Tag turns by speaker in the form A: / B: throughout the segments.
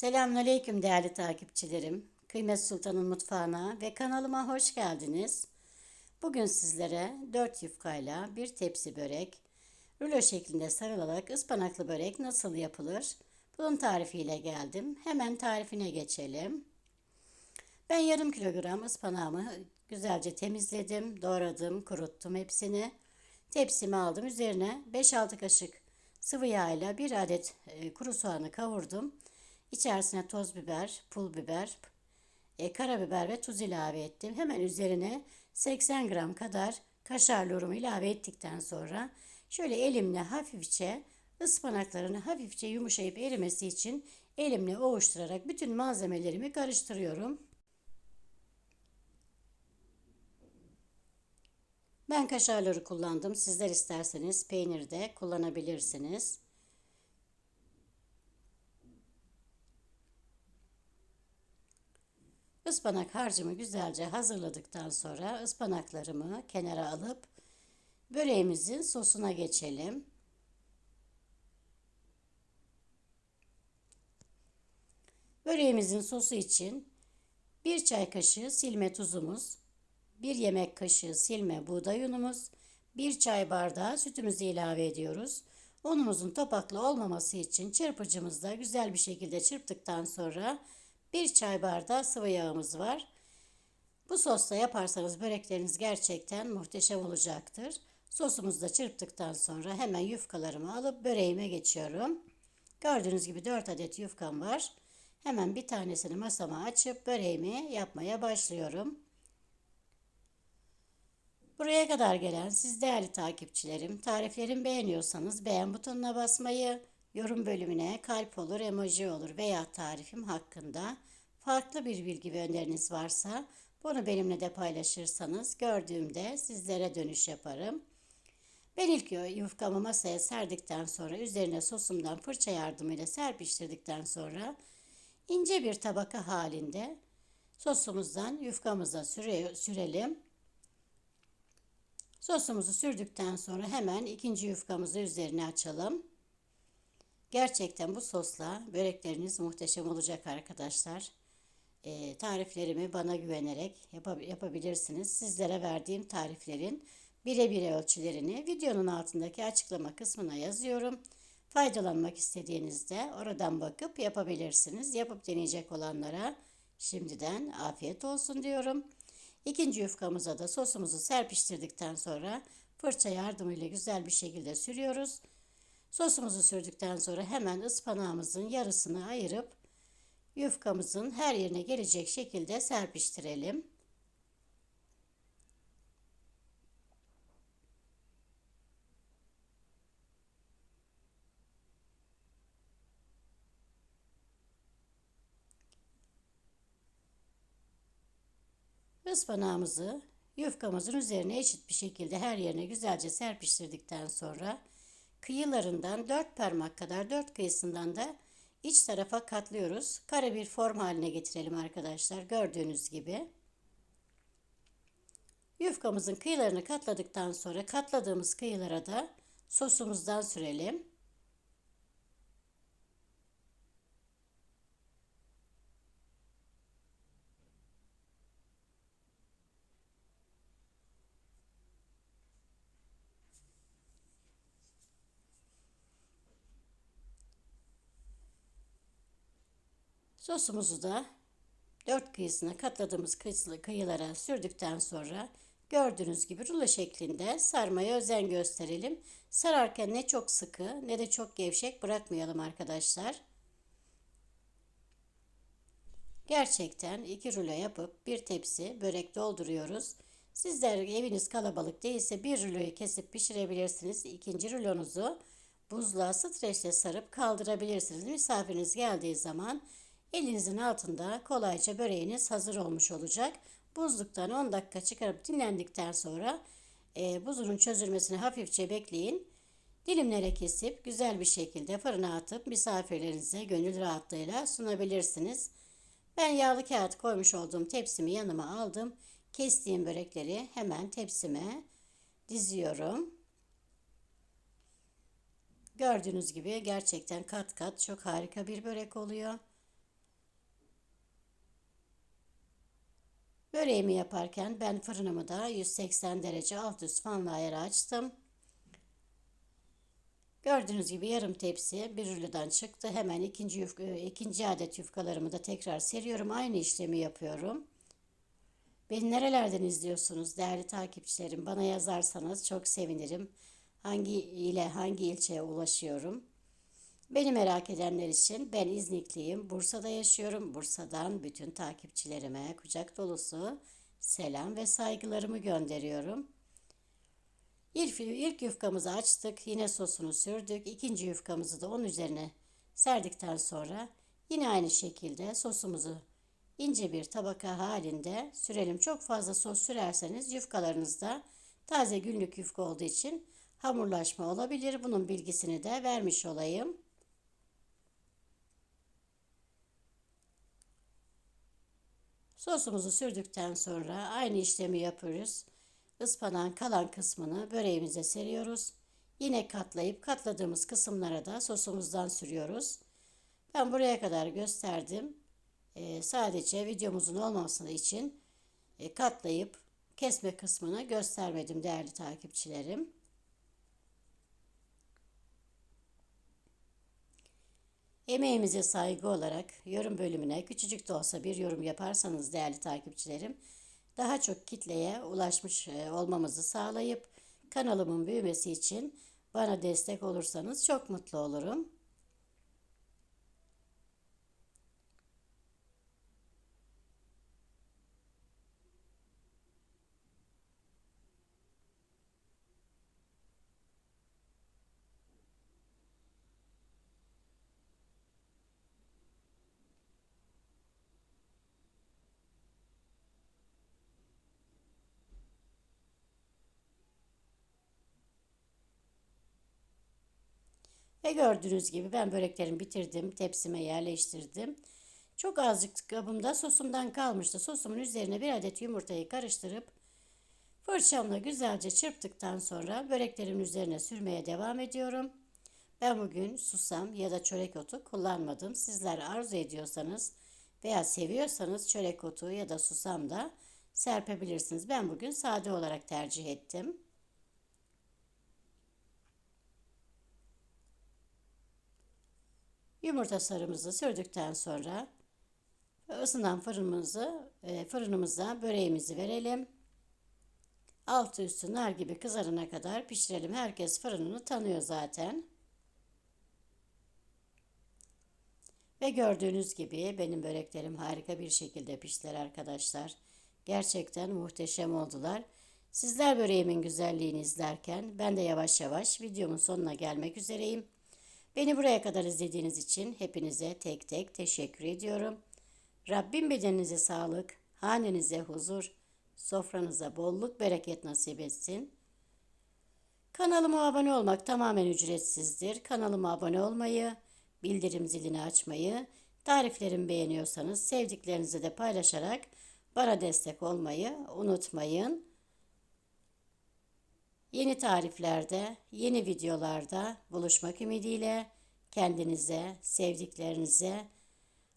A: Selamünaleyküm değerli takipçilerim. Kıymet Sultan'ın mutfağına ve kanalıma hoş geldiniz. Bugün sizlere 4 yufkayla bir tepsi börek, rulo şeklinde sarılarak ıspanaklı börek nasıl yapılır? Bunun tarifiyle geldim. Hemen tarifine geçelim. Ben yarım kilogram ıspanağımı güzelce temizledim, doğradım, kuruttum hepsini. Tepsimi aldım. Üzerine 5-6 kaşık sıvı yağ ile bir adet e, kuru soğanı kavurdum. İçerisine toz biber, pul biber, e, karabiber ve tuz ilave ettim. Hemen üzerine 80 gram kadar kaşar lorumu ilave ettikten sonra şöyle elimle hafifçe ıspanaklarını hafifçe yumuşayıp erimesi için elimle ovuşturarak bütün malzemelerimi karıştırıyorum. Ben kaşarları kullandım. Sizler isterseniz peynir de kullanabilirsiniz. Ispanak harcımı güzelce hazırladıktan sonra ıspanaklarımı kenara alıp böreğimizin sosuna geçelim. Böreğimizin sosu için bir çay kaşığı silme tuzumuz, bir yemek kaşığı silme buğday unumuz, bir çay bardağı sütümüzü ilave ediyoruz. Unumuzun topaklı olmaması için çırpıcımızda güzel bir şekilde çırptıktan sonra bir çay bardağı sıvı yağımız var. Bu sosla yaparsanız börekleriniz gerçekten muhteşem olacaktır. Sosumuzu da çırptıktan sonra hemen yufkalarımı alıp böreğime geçiyorum. Gördüğünüz gibi 4 adet yufkam var. Hemen bir tanesini masama açıp böreğimi yapmaya başlıyorum. Buraya kadar gelen siz değerli takipçilerim, tariflerimi beğeniyorsanız beğen butonuna basmayı, yorum bölümüne kalp olur, emoji olur veya tarifim hakkında farklı bir bilgi ve öneriniz varsa bunu benimle de paylaşırsanız gördüğümde sizlere dönüş yaparım. Ben ilk yufkamı masaya serdikten sonra üzerine sosumdan fırça yardımıyla serpiştirdikten sonra ince bir tabaka halinde sosumuzdan yufkamıza süre, sürelim. Sosumuzu sürdükten sonra hemen ikinci yufkamızı üzerine açalım. Gerçekten bu sosla börekleriniz muhteşem olacak arkadaşlar. E, tariflerimi bana güvenerek yap yapabilirsiniz. Sizlere verdiğim tariflerin birebir ölçülerini videonun altındaki açıklama kısmına yazıyorum. Faydalanmak istediğinizde oradan bakıp yapabilirsiniz. Yapıp deneyecek olanlara şimdiden afiyet olsun diyorum. İkinci yufkamıza da sosumuzu serpiştirdikten sonra fırça yardımıyla güzel bir şekilde sürüyoruz. Sosumuzu sürdükten sonra hemen ıspanağımızın yarısını ayırıp yufkamızın her yerine gelecek şekilde serpiştirelim. Ispanağımızı yufkamızın üzerine eşit bir şekilde her yerine güzelce serpiştirdikten sonra kıyılarından dört parmak kadar dört kıyısından da iç tarafa katlıyoruz. Kare bir form haline getirelim arkadaşlar. Gördüğünüz gibi. Yufkamızın kıyılarını katladıktan sonra katladığımız kıyılara da sosumuzdan sürelim. Sosumuzu da dört kıyısına katladığımız kıyılara sürdükten sonra gördüğünüz gibi rulo şeklinde sarmaya özen gösterelim. Sararken ne çok sıkı ne de çok gevşek bırakmayalım arkadaşlar. Gerçekten iki rulo yapıp bir tepsi börek dolduruyoruz. Sizler eviniz kalabalık değilse bir ruloyu kesip pişirebilirsiniz. İkinci rulonuzu buzluğa streçle sarıp kaldırabilirsiniz. Misafiriniz geldiği zaman Elinizin altında kolayca böreğiniz hazır olmuş olacak. Buzluktan 10 dakika çıkarıp dinlendikten sonra e, buzunun çözülmesini hafifçe bekleyin. Dilimlere kesip güzel bir şekilde fırına atıp misafirlerinize gönül rahatlığıyla sunabilirsiniz. Ben yağlı kağıt koymuş olduğum tepsimi yanıma aldım. Kestiğim börekleri hemen tepsime diziyorum. Gördüğünüz gibi gerçekten kat kat çok harika bir börek oluyor. Böreğimi yaparken ben fırınımı da 180 derece alt üst fanlı ayarı açtım. Gördüğünüz gibi yarım tepsi bir rülodan çıktı. Hemen ikinci, yufka, ikinci adet yufkalarımı da tekrar seriyorum. Aynı işlemi yapıyorum. Beni nerelerden izliyorsunuz değerli takipçilerim? Bana yazarsanız çok sevinirim. Hangi ile hangi ilçeye ulaşıyorum? Beni merak edenler için ben İznikliyim. Bursa'da yaşıyorum. Bursa'dan bütün takipçilerime kucak dolusu selam ve saygılarımı gönderiyorum. İlk, ilk yufkamızı açtık. Yine sosunu sürdük. İkinci yufkamızı da onun üzerine serdikten sonra yine aynı şekilde sosumuzu ince bir tabaka halinde sürelim. Çok fazla sos sürerseniz yufkalarınızda taze günlük yufka olduğu için hamurlaşma olabilir. Bunun bilgisini de vermiş olayım. Sosumuzu sürdükten sonra aynı işlemi yapıyoruz. Ispanağın kalan kısmını böreğimize seriyoruz. Yine katlayıp katladığımız kısımlara da sosumuzdan sürüyoruz. Ben buraya kadar gösterdim. Ee, sadece videomuzun olmaması için e, katlayıp kesme kısmını göstermedim değerli takipçilerim. Emeğimize saygı olarak yorum bölümüne küçücük de olsa bir yorum yaparsanız değerli takipçilerim daha çok kitleye ulaşmış e, olmamızı sağlayıp kanalımın büyümesi için bana destek olursanız çok mutlu olurum. Ve gördüğünüz gibi ben böreklerimi bitirdim. Tepsime yerleştirdim. Çok azıcık kabımda sosumdan kalmıştı. Sosumun üzerine bir adet yumurtayı karıştırıp fırçamla güzelce çırptıktan sonra böreklerimin üzerine sürmeye devam ediyorum. Ben bugün susam ya da çörek otu kullanmadım. Sizler arzu ediyorsanız veya seviyorsanız çörek otu ya da susam da serpebilirsiniz. Ben bugün sade olarak tercih ettim. Yumurta sarımızı sürdükten sonra ısınan fırınımızı e, fırınımıza böreğimizi verelim. Altı üstü nar gibi kızarana kadar pişirelim. Herkes fırınını tanıyor zaten. Ve gördüğünüz gibi benim böreklerim harika bir şekilde piştiler arkadaşlar. Gerçekten muhteşem oldular. Sizler böreğimin güzelliğini izlerken ben de yavaş yavaş videomun sonuna gelmek üzereyim. Beni buraya kadar izlediğiniz için hepinize tek tek teşekkür ediyorum. Rabbim bedeninize sağlık, hanenize huzur, sofranıza bolluk bereket nasip etsin. Kanalıma abone olmak tamamen ücretsizdir. Kanalıma abone olmayı, bildirim zilini açmayı, tariflerimi beğeniyorsanız sevdiklerinizi de paylaşarak bana destek olmayı unutmayın. Yeni tariflerde, yeni videolarda buluşmak ümidiyle kendinize, sevdiklerinize,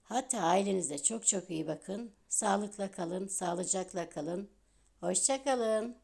A: hatta ailenize çok çok iyi bakın. Sağlıkla kalın, sağlıcakla kalın. Hoşça kalın.